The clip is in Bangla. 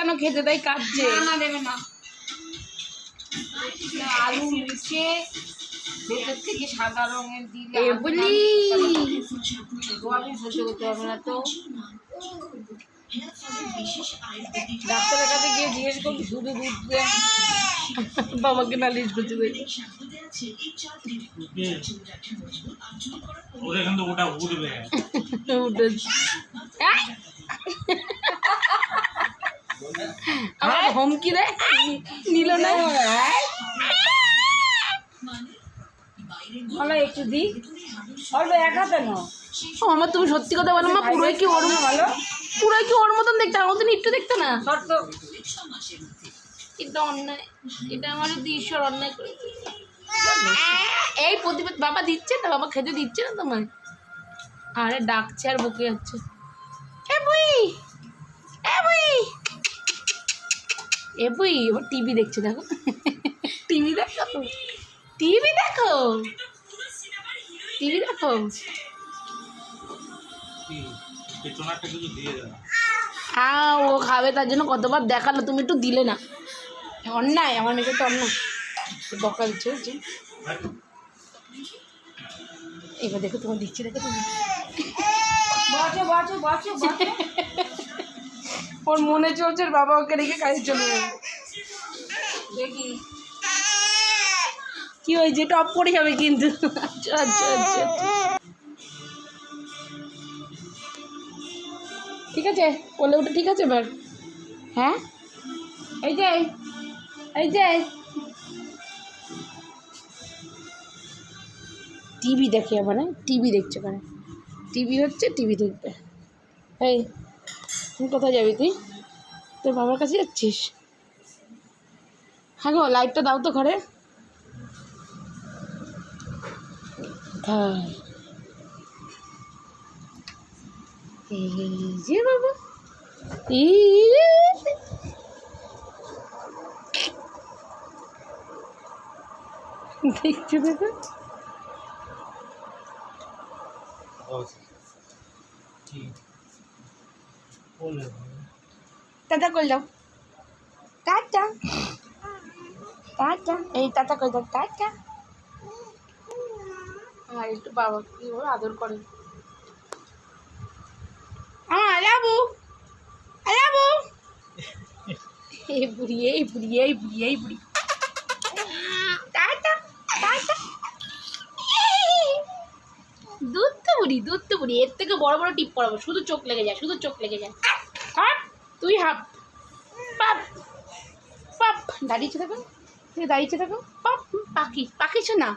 কেন খেতে? তাই কাঁদছে না না দেবে না। আলু মিশে ভেতর থেকে সাদা রঙের দিলে এ আলু সহ্য করতে পারবে না তো। ডাক্তারের কাছে গিয়ে জিজ্ঞেস করবি শুধু দুধ দে বাবাকে নালিশ করতে দেয়। ওটা উঠবে। উঠেছে। আমার হুমকি দেয় নিল না। ভালো একটু দিই অল্প এক হাতে নাও। আমার তুমি সত্যি কথা বলো মা পুরোই কি ওর ভালো পুরোই কি ওর মতন দেখতে? আমার মতন একটু দেখতে না? এটা অন্যায়। এটা আমার যদি ঈশ্বর অন্যায় করেছে এই প্রতিবাদ বাবা দিচ্ছে না বাবা খেতে দিচ্ছে না তোমায়। আরে ডাকছে আর বকে যাচ্ছে। এ বুই! এ বুই! এ বুই টিভি দেখছে দেখো। টিভি দেখো? টিভি দেখো। টিভি দেখো। হ্যাঁ ও খাবে তার জন্য কতবার দেখাল তুমি একটু দিলে না। অন্যায় আমার মেয়েকে তো অন্যায়। বকা দিচ্ছে বুঝছি এবার দেখো তোমার দিচ্ছি দেখো তুমি। বসো বসো বসো বসো ওর মনে চলছে বাবা ওকে রেখে কাজে চলে যাবে। দেখি। কি হয়েছে? টপ পড়ে যাবে কিন্তু। আচ্ছা আচ্ছা আচ্ছা ঠিক আছে? বলে ওটা ঠিক আছে এবার? হ্যাঁ? এই যে এই যে। টিভি দেখে হ্যাঁ টিভি দেখছে ওখানে টিভি হচ্ছে, টিভি দেখবে। এই। কোথায় যাবি তুই? তোর বাবার কাছে যাচ্ছিস? হ্যাঁ গো লাইটটা দাও তো ঘরে। এই যে বাবা। দেখছ দেখো কি বলে টাটা করে দাও। টাটা। টাটা। এই টাটা করে দাও টাটা। আর একটু বাবা কি ওর আদর করে। হ্যাঁ যাব যাব এই বুড়ি এই বুড়ি এই বুড়ি এই বুড়ি। টাটা টাটা। দুধ তো বুড়ি দুধ তো বুড়ি। এর থেকে বড় বড় টিপ পড়াবো শুধু চোখ লেগে যায় শুধু চোখ লেগে যায়। তুই হাপ। পাপ। পাপ। দাঁড়িয়েছে তুমি দাঁড়িয়েছে দেখো পাপ। পাখি। পাখি না।